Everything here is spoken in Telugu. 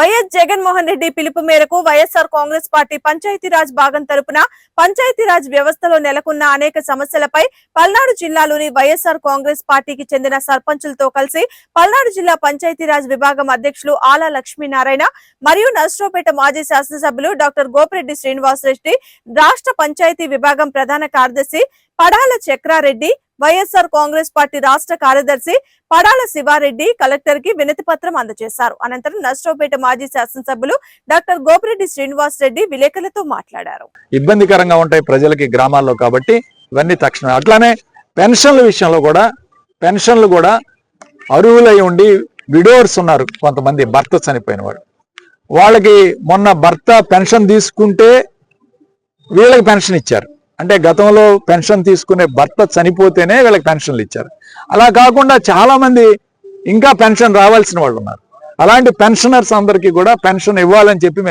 వైఎస్ జగన్మోహన్ రెడ్డి పిలుపు మేరకు వైఎస్ఆర్ కాంగ్రెస్ పార్టీ పంచాయతీరాజ్ భాగం తరపున పంచాయతీరాజ్ వ్యవస్థలో నెలకొన్న అనేక సమస్యలపై పల్నాడు జిల్లాలోని వైఎస్ఆర్ కాంగ్రెస్ పార్టీకి చెందిన సర్పంచులతో కలిసి పల్నాడు జిల్లా పంచాయతీరాజ్ విభాగం అధ్యక్షులు ఆలా లక్ష్మీనారాయణ మరియు నర్సరావుపేట మాజీ శాసనసభ్యులు డాక్టర్ గోపిరెడ్డి శ్రీనివాసరెడ్డి రాష్ట్ర పంచాయతీ విభాగం ప్రధాన కార్యదర్శి Padala Chakrareddy YSR Congress party రాష్ట్ర కార్యదర్శి పడాల శివారెడ్డి కలెక్టర్కి వినతి పత్రం అందజేశారు. అనంతరం నర్సరావుపేట మాజీ శాసనసభ్యులు డాక్టర్ గోపిరెడ్డి శ్రీనివాస్ రెడ్డి విలేకరులతో మాట్లాడారు. ఇబ్బందికరంగా ఉంటాయి ప్రజలకి గ్రామాల్లో కాబట్టి ఇవన్నీ తక్షణమే. అట్లానే పెన్షన్ల విషయంలో కూడా పెన్షన్లు కూడా అరువులై ఉండి విడోర్స్ ఉన్నారు కొంతమంది భర్త చనిపోయిన వాడు వాళ్ళకి మొన్న భర్త పెన్షన్ తీసుకుంటే వీళ్ళకి పెన్షన్ ఇచ్చారు. అంటే గతంలో పెన్షన్ తీసుకునే భర్త చనిపోతేనే వీళ్ళకి పెన్షన్లు ఇచ్చారు. అలా కాకుండా చాలా మంది ఇంకా పెన్షన్ రావాల్సిన వాళ్ళు ఉన్నారు. అలాంటి పెన్షనర్స్ అందరికీ కూడా పెన్షన్ ఇవ్వాలని చెప్పి మేము